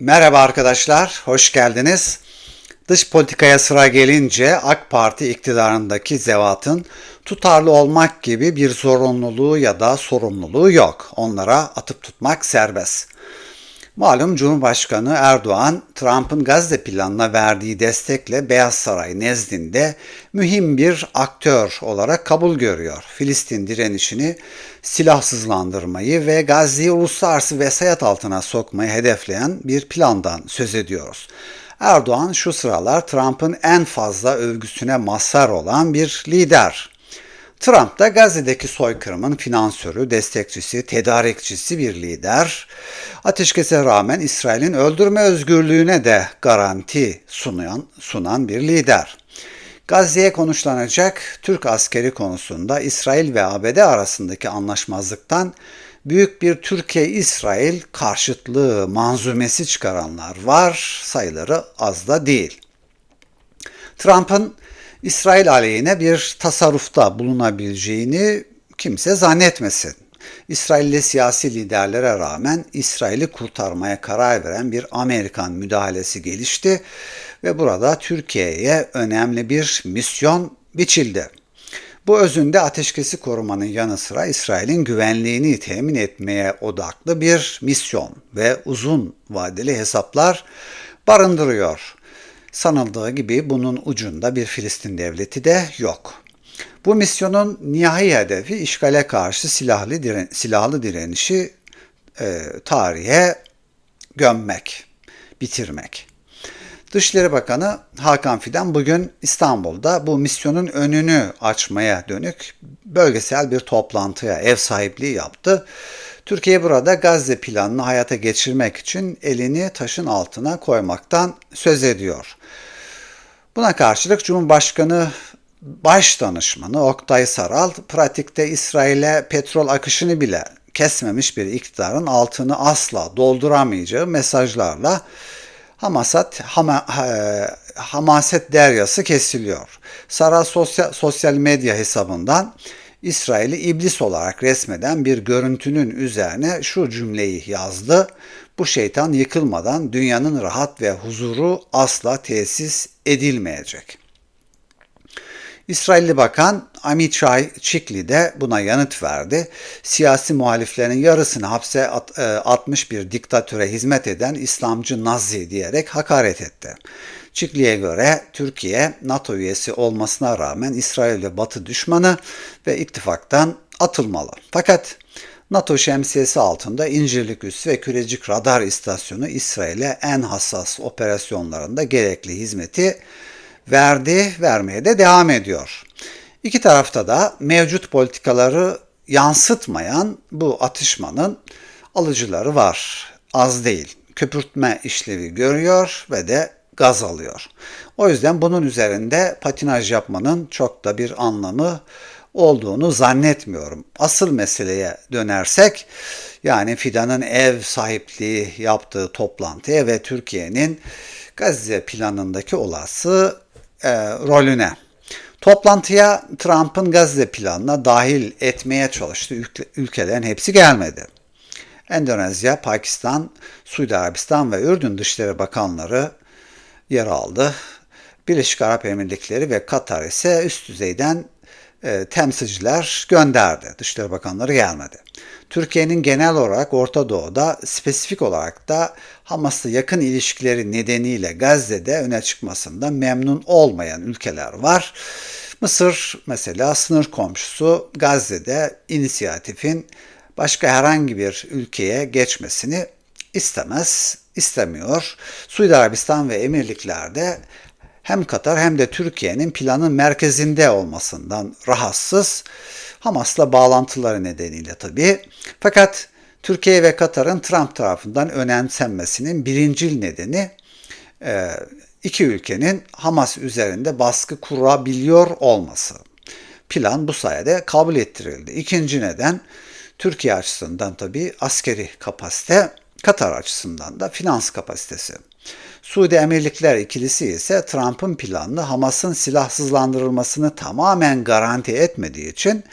Merhaba arkadaşlar, hoş geldiniz. Dış politikaya sıra gelince AK Parti iktidarındaki zevatın tutarlı olmak gibi bir zorunluluğu ya da sorumluluğu yok. Onlara atıp tutmak serbest. Malum Cumhurbaşkanı Erdoğan, Trump'ın Gazze planına verdiği destekle Beyaz Saray nezdinde mühim bir aktör olarak kabul görüyor. Filistin direnişini silahsızlandırmayı ve Gazze'yi uluslararası vesayet altına sokmayı hedefleyen bir plandan söz ediyoruz. Erdoğan şu sıralar Trump'ın en fazla övgüsüne mazhar olan bir lider. Trump da Gazze'deki soykırımın finansörü, destekçisi, tedarikçisi bir lider. Ateşkese rağmen İsrail'in öldürme özgürlüğüne de garanti sunan, sunan bir lider. Gazze'ye konuşlanacak Türk askeri konusunda İsrail ve ABD arasındaki anlaşmazlıktan büyük bir Türkiye-İsrail karşıtlığı manzumesi çıkaranlar var, sayıları az da değil. Trump'ın İsrail aleyhine bir tasarrufta bulunabileceğini kimse zannetmesin. İsrailli siyasi liderlere rağmen İsrail'i kurtarmaya karar veren bir Amerikan müdahalesi gelişti ve burada Türkiye'ye önemli bir misyon biçildi. Bu özünde ateşkesi korumanın yanı sıra İsrail'in güvenliğini temin etmeye odaklı bir misyon ve uzun vadeli hesaplar barındırıyor. Sanıldığı gibi bunun ucunda bir Filistin devleti de yok. Bu misyonun nihai hedefi işgale karşı silahlı, diren silahlı direnişi e, tarihe gömmek, bitirmek. Dışişleri Bakanı Hakan Fidan bugün İstanbul'da bu misyonun önünü açmaya dönük bölgesel bir toplantıya ev sahipliği yaptı. Türkiye burada Gazze planını hayata geçirmek için elini taşın altına koymaktan söz ediyor. Buna karşılık Cumhurbaşkanı Baş Danışmanı Oktay Saral pratikte İsrail'e petrol akışını bile kesmemiş bir iktidarın altını asla dolduramayacağı mesajlarla Hamasat, hama, hamaset deryası kesiliyor. Saral sosyal, sosyal medya hesabından İsrail'i iblis olarak resmeden bir görüntünün üzerine şu cümleyi yazdı. Bu şeytan yıkılmadan dünyanın rahat ve huzuru asla tesis edilmeyecek. İsrailli Bakan Amichai Chikli de buna yanıt verdi. Siyasi muhaliflerin yarısını hapse at, e, atmış bir diktatöre hizmet eden İslamcı Nazi diyerek hakaret etti. Çikli'ye göre Türkiye NATO üyesi olmasına rağmen İsrail ve Batı düşmanı ve ittifaktan atılmalı. Fakat NATO şemsiyesi altında İncirlik Üssü ve Kürecik Radar İstasyonu İsrail'e en hassas operasyonlarında gerekli hizmeti verdi, vermeye de devam ediyor. İki tarafta da mevcut politikaları yansıtmayan bu atışmanın alıcıları var. Az değil. Köpürtme işlevi görüyor ve de gaz alıyor. O yüzden bunun üzerinde patinaj yapmanın çok da bir anlamı olduğunu zannetmiyorum. Asıl meseleye dönersek yani Fidan'ın ev sahipliği yaptığı toplantıya ve Türkiye'nin Gazze planındaki olası e, rolüne. Toplantıya Trump'ın Gazze planına dahil etmeye çalıştığı ülkelerin hepsi gelmedi. Endonezya, Pakistan, Suudi Arabistan ve Ürdün Dışişleri Bakanları yer aldı. Birleşik Arap Emirlikleri ve Katar ise üst düzeyden e, temsilciler gönderdi. Dışişleri Bakanları gelmedi. Türkiye'nin genel olarak Orta Doğu'da spesifik olarak da Hamas'la yakın ilişkileri nedeniyle Gazze'de öne çıkmasında memnun olmayan ülkeler var. Mısır mesela sınır komşusu Gazze'de inisiyatifin başka herhangi bir ülkeye geçmesini istemez, istemiyor. Suudi Arabistan ve Emirlikler'de hem Katar hem de Türkiye'nin planın merkezinde olmasından rahatsız. Hamas'la bağlantıları nedeniyle tabii. Fakat Türkiye ve Katar'ın Trump tarafından önemsenmesinin birincil nedeni e, iki ülkenin Hamas üzerinde baskı kurabiliyor olması. Plan bu sayede kabul ettirildi. İkinci neden Türkiye açısından tabii askeri kapasite, Katar açısından da finans kapasitesi. Suudi Emirlikler ikilisi ise Trump'ın planını Hamas'ın silahsızlandırılmasını tamamen garanti etmediği için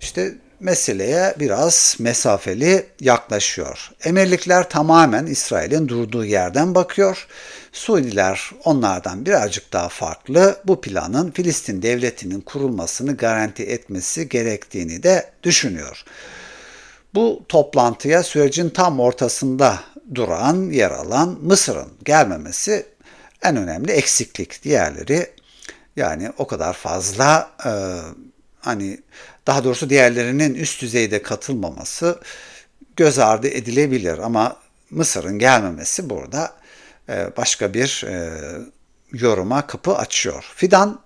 işte meseleye biraz mesafeli yaklaşıyor. Emirlikler tamamen İsrail'in durduğu yerden bakıyor. Suudiler onlardan birazcık daha farklı bu planın Filistin devletinin kurulmasını garanti etmesi gerektiğini de düşünüyor. Bu toplantıya sürecin tam ortasında duran, yer alan Mısır'ın gelmemesi en önemli eksiklik. Diğerleri yani o kadar fazla e, hani daha doğrusu diğerlerinin üst düzeyde katılmaması göz ardı edilebilir ama Mısır'ın gelmemesi burada e, başka bir e, yoruma kapı açıyor. Fidan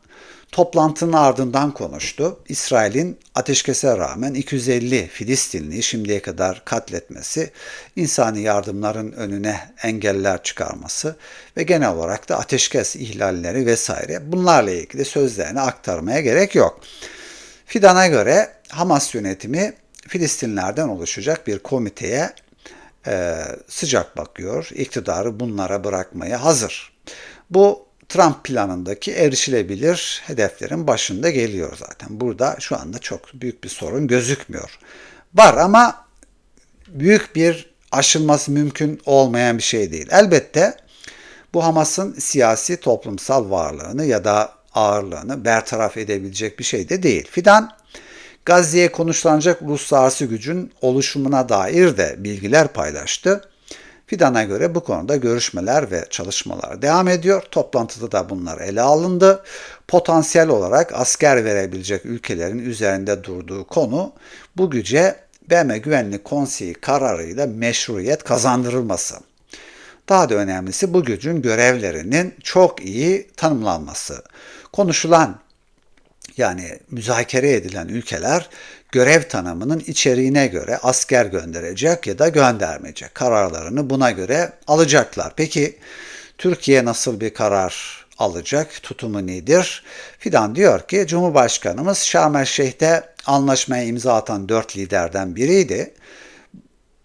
toplantının ardından konuştu. İsrail'in ateşkese rağmen 250 Filistinliyi şimdiye kadar katletmesi, insani yardımların önüne engeller çıkarması ve genel olarak da ateşkes ihlalleri vesaire bunlarla ilgili sözlerini aktarmaya gerek yok. Fidan'a göre Hamas yönetimi Filistinlerden oluşacak bir komiteye e, sıcak bakıyor. İktidarı bunlara bırakmaya hazır. Bu Trump planındaki erişilebilir hedeflerin başında geliyor zaten. Burada şu anda çok büyük bir sorun gözükmüyor. Var ama büyük bir aşılması mümkün olmayan bir şey değil. Elbette bu Hamas'ın siyasi toplumsal varlığını ya da ağırlığını bertaraf edebilecek bir şey de değil. Fidan, Gazze'ye konuşlanacak uluslararası gücün oluşumuna dair de bilgiler paylaştı. Fidan'a göre bu konuda görüşmeler ve çalışmalar devam ediyor. Toplantıda da bunlar ele alındı. Potansiyel olarak asker verebilecek ülkelerin üzerinde durduğu konu bu güce BM Güvenlik Konseyi kararıyla meşruiyet kazandırılması. Daha da önemlisi bu gücün görevlerinin çok iyi tanımlanması. Konuşulan yani müzakere edilen ülkeler görev tanımının içeriğine göre asker gönderecek ya da göndermeyecek. Kararlarını buna göre alacaklar. Peki Türkiye nasıl bir karar alacak? Tutumu nedir? Fidan diyor ki Cumhurbaşkanımız Şarm el Şeyh'te anlaşmaya imza atan dört liderden biriydi.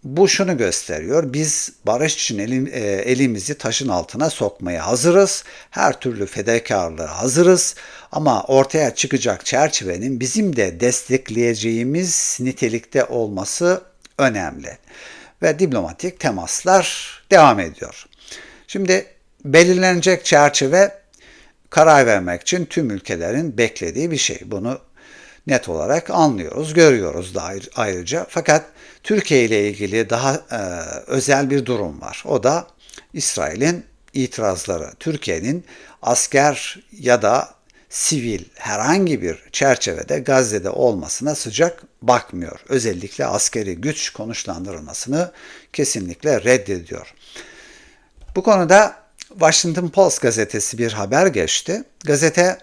Bu şunu gösteriyor. Biz barış için elim, e, elimizi taşın altına sokmaya hazırız. Her türlü fedakarlığa hazırız. Ama ortaya çıkacak çerçevenin bizim de destekleyeceğimiz nitelikte olması önemli. Ve diplomatik temaslar devam ediyor. Şimdi belirlenecek çerçeve karar vermek için tüm ülkelerin beklediği bir şey. Bunu net olarak anlıyoruz, görüyoruz da ayrıca. Fakat Türkiye ile ilgili daha e, özel bir durum var. O da İsrail'in itirazları. Türkiye'nin asker ya da sivil herhangi bir çerçevede Gazze'de olmasına sıcak bakmıyor. Özellikle askeri güç konuşlandırılmasını kesinlikle reddediyor. Bu konuda Washington Post gazetesi bir haber geçti. Gazete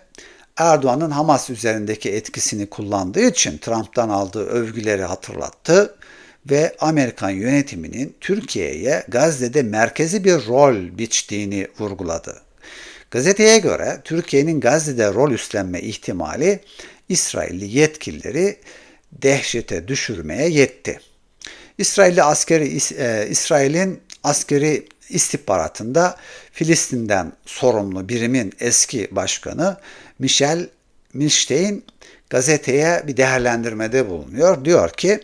Erdoğan'ın Hamas üzerindeki etkisini kullandığı için Trump'tan aldığı övgüleri hatırlattı ve Amerikan yönetiminin Türkiye'ye Gazze'de merkezi bir rol biçtiğini vurguladı. Gazeteye göre Türkiye'nin Gazze'de rol üstlenme ihtimali İsrailli yetkilileri dehşete düşürmeye yetti. İsrailli askeri e, İsrail'in askeri istihbaratında Filistin'den sorumlu birimin eski başkanı Michel Milstein gazeteye bir değerlendirmede bulunuyor. Diyor ki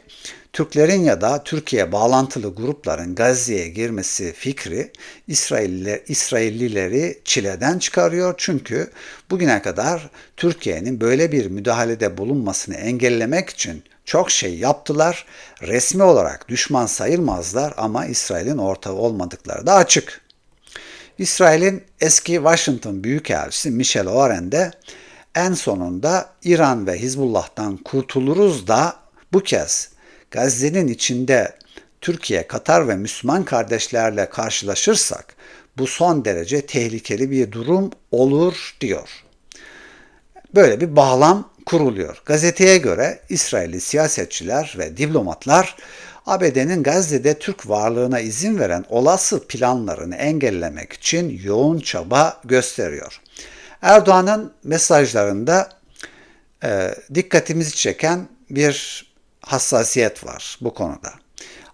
Türklerin ya da Türkiye bağlantılı grupların Gazze'ye girmesi fikri İsrailliler, İsraillileri çileden çıkarıyor. Çünkü bugüne kadar Türkiye'nin böyle bir müdahalede bulunmasını engellemek için çok şey yaptılar. Resmi olarak düşman sayılmazlar ama İsrail'in ortağı olmadıkları da açık. İsrail'in eski Washington Büyükelçisi Michel Oren de en sonunda İran ve Hizbullah'tan kurtuluruz da bu kez Gazze'nin içinde Türkiye, Katar ve Müslüman kardeşlerle karşılaşırsak bu son derece tehlikeli bir durum olur diyor. Böyle bir bağlam kuruluyor. Gazeteye göre İsrailli siyasetçiler ve diplomatlar ABD'nin Gazze'de Türk varlığına izin veren olası planlarını engellemek için yoğun çaba gösteriyor. Erdoğan'ın mesajlarında e, dikkatimizi çeken bir hassasiyet var bu konuda.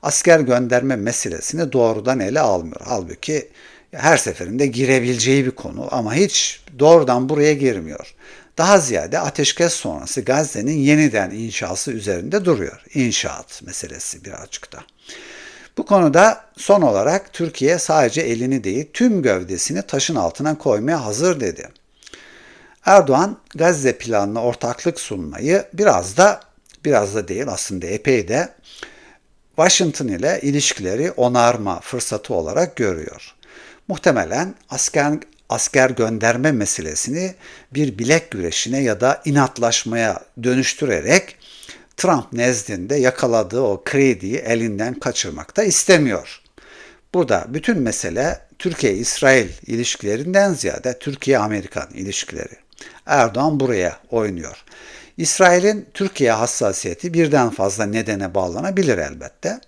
Asker gönderme meselesini doğrudan ele almıyor. Halbuki her seferinde girebileceği bir konu ama hiç doğrudan buraya girmiyor. daha ziyade ateşkes sonrası Gazze'nin yeniden inşası üzerinde duruyor. İnşaat meselesi birazcık da. Bu konuda son olarak Türkiye sadece elini değil tüm gövdesini taşın altına koymaya hazır dedi. Erdoğan Gazze planına ortaklık sunmayı biraz da biraz da değil aslında epey de Washington ile ilişkileri onarma fırsatı olarak görüyor. Muhtemelen asker asker gönderme meselesini bir bilek güreşine ya da inatlaşmaya dönüştürerek Trump nezdinde yakaladığı o krediyi elinden kaçırmak da istemiyor. Burada bütün mesele Türkiye-İsrail ilişkilerinden ziyade Türkiye-Amerikan ilişkileri. Erdoğan buraya oynuyor. İsrail'in Türkiye hassasiyeti birden fazla nedene bağlanabilir elbette.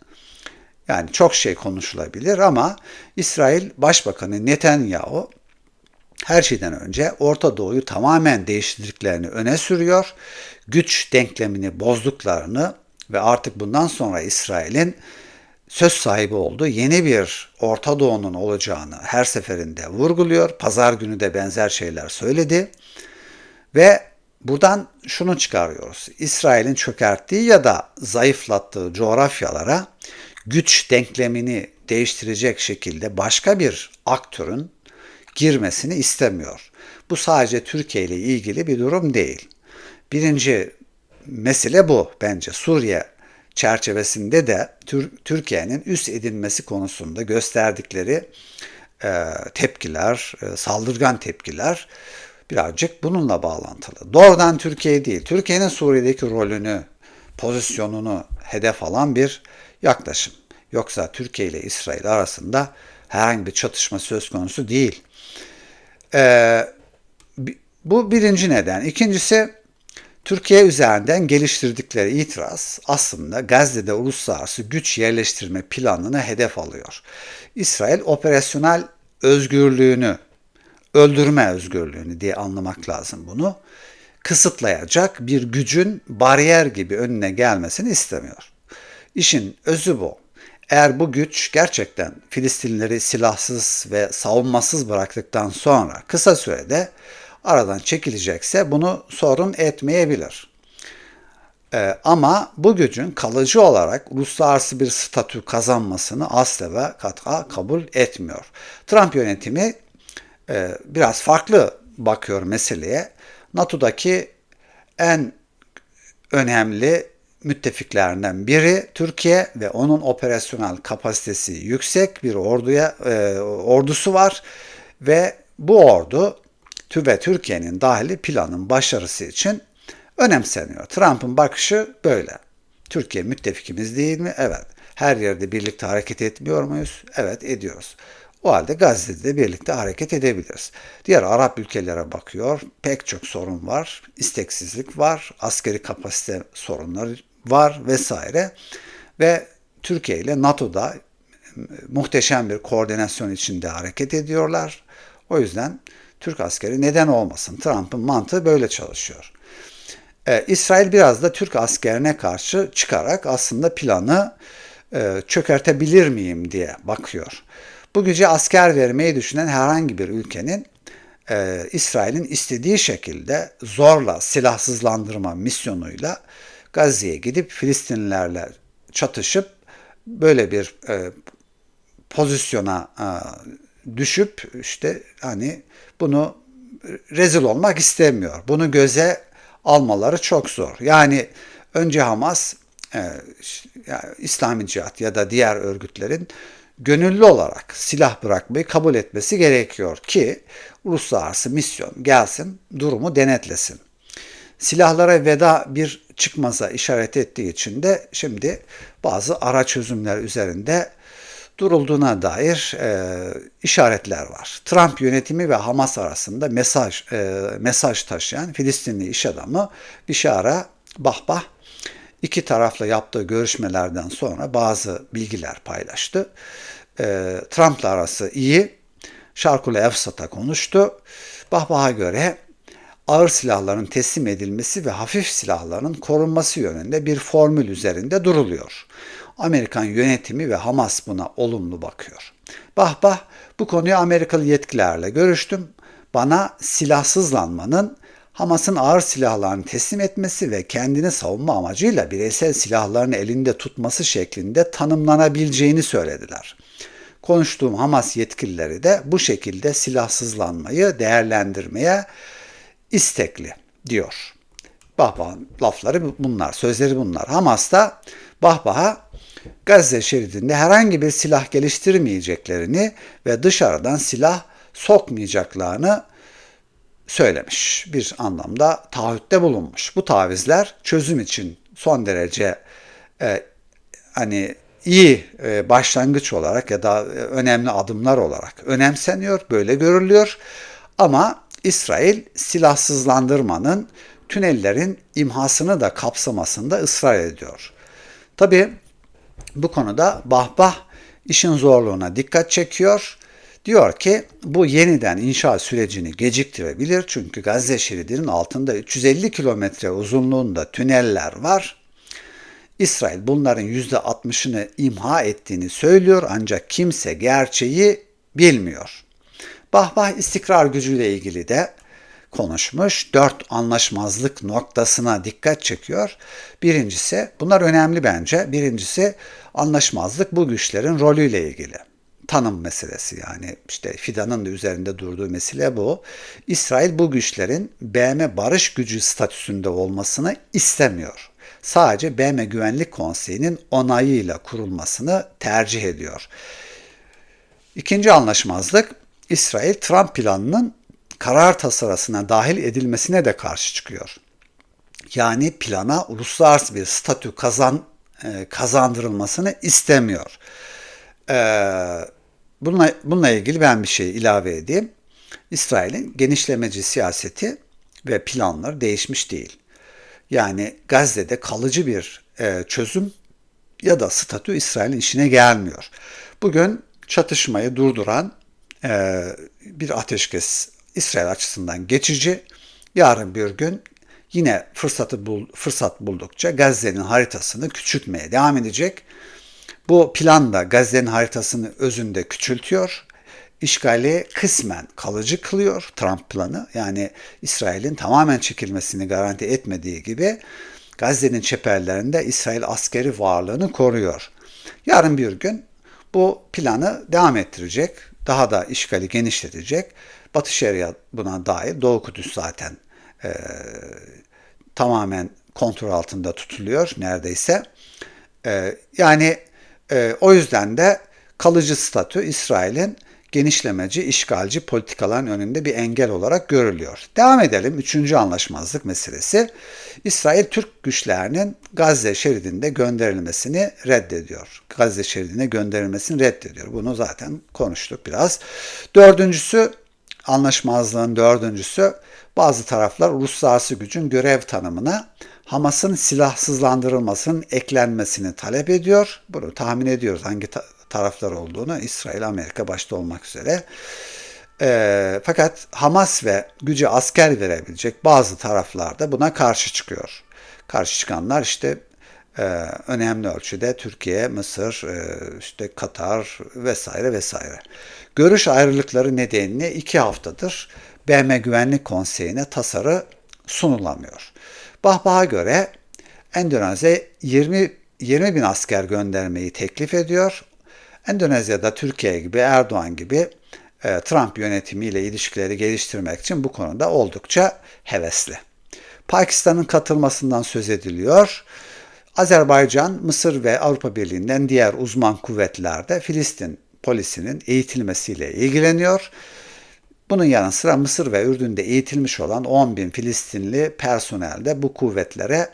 Yani çok şey konuşulabilir ama İsrail Başbakanı Netanyahu her şeyden önce Orta Doğu'yu tamamen değiştirdiklerini öne sürüyor. Güç denklemini bozduklarını ve artık bundan sonra İsrail'in söz sahibi olduğu yeni bir Orta Doğu'nun olacağını her seferinde vurguluyor. Pazar günü de benzer şeyler söyledi. Ve buradan şunu çıkarıyoruz. İsrail'in çökerttiği ya da zayıflattığı coğrafyalara güç denklemini değiştirecek şekilde başka bir aktörün girmesini istemiyor. Bu sadece Türkiye ile ilgili bir durum değil. Birinci mesele bu bence. Suriye çerçevesinde de Türkiye'nin üst edilmesi konusunda gösterdikleri e, tepkiler, e, saldırgan tepkiler birazcık bununla bağlantılı. Doğrudan Türkiye değil, Türkiye'nin Suriye'deki rolünü, pozisyonunu hedef alan bir yaklaşım. Yoksa Türkiye ile İsrail arasında herhangi bir çatışma söz konusu değil. Ee, bu birinci neden. İkincisi Türkiye üzerinden geliştirdikleri itiraz aslında Gazze'de uluslararası güç yerleştirme planını hedef alıyor. İsrail operasyonel özgürlüğünü, öldürme özgürlüğünü diye anlamak lazım bunu. Kısıtlayacak bir gücün bariyer gibi önüne gelmesini istemiyor. İşin özü bu. Eğer bu güç gerçekten Filistinlileri silahsız ve savunmasız bıraktıktan sonra kısa sürede aradan çekilecekse bunu sorun etmeyebilir. Ee, ama bu gücün kalıcı olarak uluslararası bir statü kazanmasını asla ve kata kabul etmiyor. Trump yönetimi e, biraz farklı bakıyor meseleye. NATO'daki en önemli müttefiklerinden biri Türkiye ve onun operasyonel kapasitesi yüksek bir orduya e, ordusu var ve bu ordu ve Türkiye'nin dahili planın başarısı için önemseniyor. Trump'ın bakışı böyle. Türkiye müttefikimiz değil mi? Evet. Her yerde birlikte hareket etmiyor muyuz? Evet ediyoruz. O halde Gazze'de birlikte hareket edebiliriz. Diğer Arap ülkelere bakıyor. Pek çok sorun var. İsteksizlik var. Askeri kapasite sorunları var vesaire. Ve Türkiye ile NATO'da muhteşem bir koordinasyon içinde hareket ediyorlar. O yüzden Türk askeri neden olmasın? Trump'ın mantığı böyle çalışıyor. Ee, İsrail biraz da Türk askerine karşı çıkarak aslında planı e, çökertebilir miyim diye bakıyor. Bu güce asker vermeyi düşünen herhangi bir ülkenin e, İsrail'in istediği şekilde zorla silahsızlandırma misyonuyla Gazze'ye gidip Filistinlilerle çatışıp böyle bir e, pozisyona e, düşüp işte hani bunu rezil olmak istemiyor. Bunu göze almaları çok zor. Yani önce Hamas, e, yani İslami Cihat ya da diğer örgütlerin gönüllü olarak silah bırakmayı kabul etmesi gerekiyor ki uluslararası misyon gelsin, durumu denetlesin. Silahlara veda bir çıkmaza işaret ettiği için de şimdi bazı ara çözümler üzerinde durulduğuna dair e, işaretler var. Trump yönetimi ve Hamas arasında mesaj e, mesaj taşıyan Filistinli iş adamı Bişara Bahbah iki tarafla yaptığı görüşmelerden sonra bazı bilgiler paylaştı. E, Trump'la arası iyi. Şarkule Efsat'a konuştu. Bahbah'a göre ağır silahların teslim edilmesi ve hafif silahların korunması yönünde bir formül üzerinde duruluyor. Amerikan yönetimi ve Hamas buna olumlu bakıyor. Bah bah bu konuyu Amerikalı yetkililerle görüştüm. Bana silahsızlanmanın Hamas'ın ağır silahlarını teslim etmesi ve kendini savunma amacıyla bireysel silahlarını elinde tutması şeklinde tanımlanabileceğini söylediler. Konuştuğum Hamas yetkilileri de bu şekilde silahsızlanmayı değerlendirmeye istekli diyor. Bahbah'ın lafları bunlar, sözleri bunlar. Hamas da Bahbah'a Gazze şeridinde herhangi bir silah geliştirmeyeceklerini ve dışarıdan silah sokmayacaklarını söylemiş. Bir anlamda taahhütte bulunmuş. Bu tavizler çözüm için son derece e, hani iyi e, başlangıç olarak ya da e, önemli adımlar olarak önemseniyor, böyle görülüyor. Ama İsrail silahsızlandırmanın tünellerin imhasını da kapsamasında ısrar ediyor. Tabi bu konuda Bahbah işin zorluğuna dikkat çekiyor. Diyor ki bu yeniden inşa sürecini geciktirebilir çünkü Gazze şeridinin altında 350 kilometre uzunluğunda tüneller var. İsrail bunların %60'ını imha ettiğini söylüyor ancak kimse gerçeği bilmiyor. Bahbah istikrar gücüyle ilgili de konuşmuş. Dört anlaşmazlık noktasına dikkat çekiyor. Birincisi, bunlar önemli bence. Birincisi anlaşmazlık bu güçlerin rolüyle ilgili. Tanım meselesi yani işte Fidan'ın da üzerinde durduğu mesele bu. İsrail bu güçlerin BM barış gücü statüsünde olmasını istemiyor. Sadece BM Güvenlik Konseyi'nin onayıyla kurulmasını tercih ediyor. İkinci anlaşmazlık İsrail Trump planının karar tasarısına dahil edilmesine de karşı çıkıyor. Yani plana uluslararası bir statü kazan e, kazandırılmasını istemiyor. Ee, bununla, bununla ilgili ben bir şey ilave edeyim. İsrail'in genişlemeci siyaseti ve planları değişmiş değil. Yani Gazze'de kalıcı bir e, çözüm ya da statü İsrail'in işine gelmiyor. Bugün çatışmayı durduran e, bir ateşkes İsrail açısından geçici. Yarın bir gün yine fırsatı bul, fırsat buldukça Gazze'nin haritasını küçültmeye devam edecek. Bu plan da Gazze'nin haritasını özünde küçültüyor. İşgali kısmen kalıcı kılıyor Trump planı. Yani İsrail'in tamamen çekilmesini garanti etmediği gibi Gazze'nin çeperlerinde İsrail askeri varlığını koruyor. Yarın bir gün bu planı devam ettirecek, daha da işgali genişletecek Batı Şeria buna dair. Doğu Kudüs zaten e, tamamen kontrol altında tutuluyor neredeyse. E, yani e, o yüzden de kalıcı statü İsrail'in genişlemeci, işgalci politikaların önünde bir engel olarak görülüyor. Devam edelim. Üçüncü anlaşmazlık meselesi. İsrail Türk güçlerinin Gazze şeridinde gönderilmesini reddediyor. Gazze şeridine gönderilmesini reddediyor. Bunu zaten konuştuk biraz. Dördüncüsü anlaşmazlığın dördüncüsü bazı taraflar uluslararası gücün görev tanımına Hamas'ın silahsızlandırılmasının eklenmesini talep ediyor. Bunu tahmin ediyoruz hangi ta- taraflar olduğunu İsrail, Amerika başta olmak üzere. E, fakat Hamas ve gücü asker verebilecek bazı taraflar da buna karşı çıkıyor. Karşı çıkanlar işte e, önemli ölçüde Türkiye, Mısır, e, işte Katar vesaire vesaire. Görüş ayrılıkları nedeniyle iki haftadır BM Güvenlik Konseyi'ne tasarı sunulamıyor. Bahbah'a göre Endonezya 20, 20 bin asker göndermeyi teklif ediyor. Endonezya'da Türkiye gibi Erdoğan gibi e, Trump yönetimiyle ilişkileri geliştirmek için bu konuda oldukça hevesli. Pakistan'ın katılmasından söz ediliyor. Azerbaycan, Mısır ve Avrupa Birliği'nden diğer uzman kuvvetler de Filistin polisinin eğitilmesiyle ilgileniyor. Bunun yanı sıra Mısır ve Ürdün'de eğitilmiş olan 10 bin Filistinli personel de bu kuvvetlere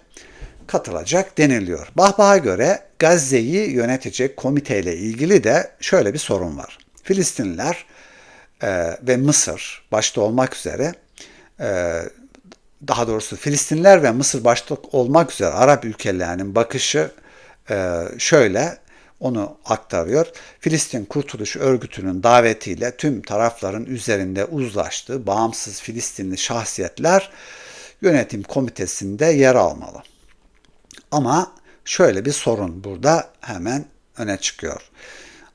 katılacak deniliyor. Bahbah'a göre Gazze'yi yönetecek komiteyle ilgili de şöyle bir sorun var. Filistinliler e, ve Mısır başta olmak üzere e, daha doğrusu Filistinler ve Mısır başta olmak üzere Arap ülkelerinin bakışı e, şöyle onu aktarıyor. Filistin Kurtuluş Örgütü'nün davetiyle tüm tarafların üzerinde uzlaştığı bağımsız Filistinli şahsiyetler yönetim komitesinde yer almalı. Ama şöyle bir sorun burada hemen öne çıkıyor.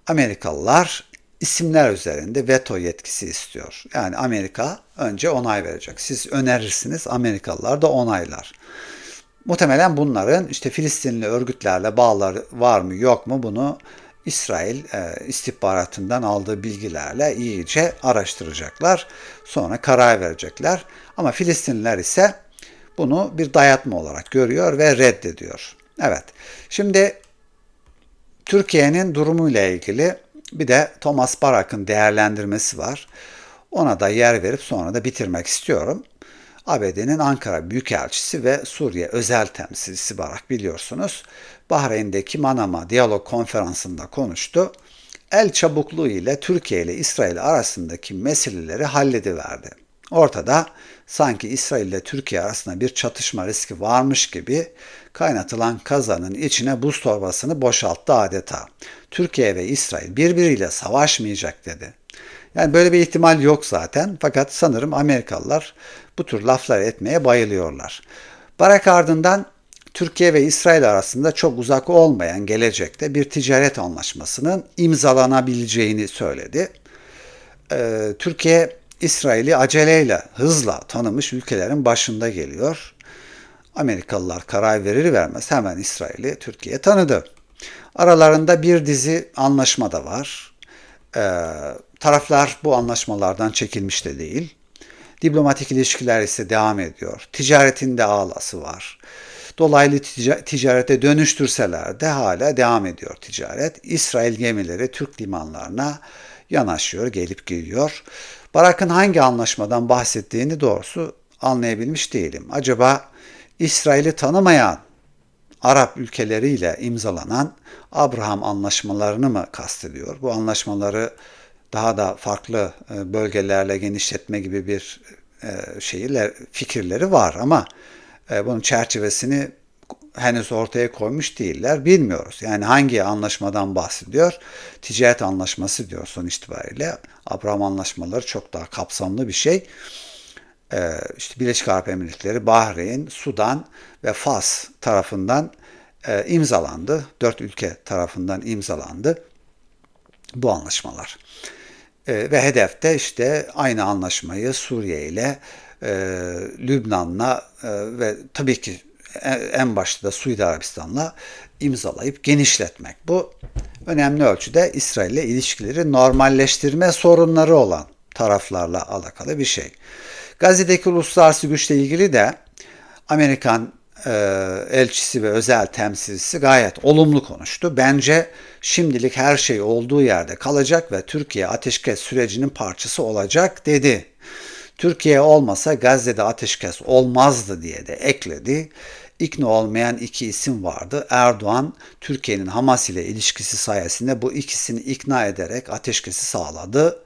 Amerikalılar isimler üzerinde veto yetkisi istiyor. Yani Amerika önce onay verecek. Siz önerirsiniz, Amerikalılar da onaylar. Muhtemelen bunların işte Filistinli örgütlerle bağları var mı yok mu bunu İsrail e, istihbaratından aldığı bilgilerle iyice araştıracaklar. Sonra karar verecekler. Ama Filistinliler ise bunu bir dayatma olarak görüyor ve reddediyor. Evet. Şimdi Türkiye'nin durumuyla ilgili bir de Thomas Barak'ın değerlendirmesi var. Ona da yer verip sonra da bitirmek istiyorum. ABD'nin Ankara Büyükelçisi ve Suriye özel temsilcisi Barak biliyorsunuz. Bahreyn'deki Manama Diyalog Konferansı'nda konuştu. El çabukluğu ile Türkiye ile İsrail arasındaki meseleleri hallediverdi. Ortada sanki İsrail ile Türkiye arasında bir çatışma riski varmış gibi kaynatılan kazanın içine buz torbasını boşalttı adeta. Türkiye ve İsrail birbiriyle savaşmayacak dedi. Yani böyle bir ihtimal yok zaten fakat sanırım Amerikalılar bu tür laflar etmeye bayılıyorlar. Barak ardından Türkiye ve İsrail arasında çok uzak olmayan gelecekte bir ticaret anlaşmasının imzalanabileceğini söyledi. Ee, Türkiye İsrail'i aceleyle, hızla tanımış ülkelerin başında geliyor. Amerikalılar karar verir vermez hemen İsrail'i Türkiye tanıdı. Aralarında bir dizi anlaşma da var. Ee, taraflar bu anlaşmalardan çekilmiş de değil. Diplomatik ilişkiler ise devam ediyor. Ticaretin de ağlası var. Dolaylı ticarete dönüştürseler de hala devam ediyor ticaret. İsrail gemileri Türk limanlarına yanaşıyor, gelip gidiyor. Barak'ın hangi anlaşmadan bahsettiğini doğrusu anlayabilmiş değilim. Acaba İsrail'i tanımayan Arap ülkeleriyle imzalanan Abraham anlaşmalarını mı kastediyor? Bu anlaşmaları daha da farklı e, bölgelerle genişletme gibi bir e, şeyler fikirleri var ama e, bunun çerçevesini henüz ortaya koymuş değiller. Bilmiyoruz. Yani hangi anlaşmadan bahsediyor? Ticaret anlaşması diyor son itibariyle. Abraham anlaşmaları çok daha kapsamlı bir şey. Ee, işte Birleşik Arap Emirlikleri, Bahreyn, Sudan ve Fas tarafından imzalandı. Dört ülke tarafından imzalandı bu anlaşmalar. E, ve hedefte işte aynı anlaşmayı Suriye ile e, Lübnan'la e, ve tabii ki en başta da Suudi Arabistan'la imzalayıp genişletmek. Bu önemli ölçüde İsrail ile ilişkileri normalleştirme sorunları olan taraflarla alakalı bir şey. Gazze'deki uluslararası güçle ilgili de Amerikan e, elçisi ve özel temsilcisi gayet olumlu konuştu. Bence şimdilik her şey olduğu yerde kalacak ve Türkiye ateşkes sürecinin parçası olacak dedi. Türkiye olmasa Gazze'de ateşkes olmazdı diye de ekledi. İkna olmayan iki isim vardı. Erdoğan, Türkiye'nin Hamas ile ilişkisi sayesinde bu ikisini ikna ederek ateşkesi sağladı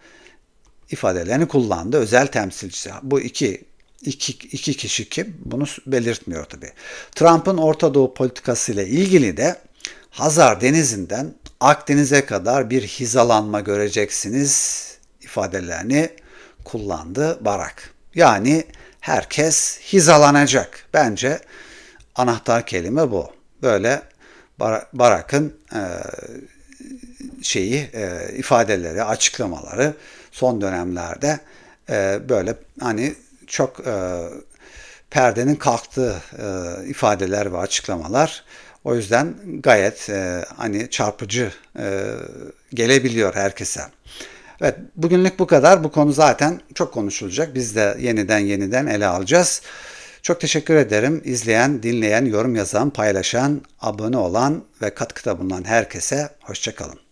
ifadelerini kullandı. Özel temsilcisi. Bu iki, iki, iki kişi kim? Bunu belirtmiyor tabi. Trump'ın Orta Doğu politikası ile ilgili de Hazar Denizi'nden Akdeniz'e kadar bir hizalanma göreceksiniz ifadelerini kullandı Barak. Yani herkes hizalanacak. Bence anahtar kelime bu. Böyle Barak'ın e, şeyi e, ifadeleri, açıklamaları son dönemlerde e, böyle hani çok e, perdenin kalktığı e, ifadeler ve açıklamalar. O yüzden gayet e, hani çarpıcı e, gelebiliyor herkese. Evet bugünlük bu kadar. Bu konu zaten çok konuşulacak. Biz de yeniden yeniden ele alacağız. Çok teşekkür ederim. İzleyen, dinleyen, yorum yazan, paylaşan, abone olan ve katkıda bulunan herkese hoşçakalın.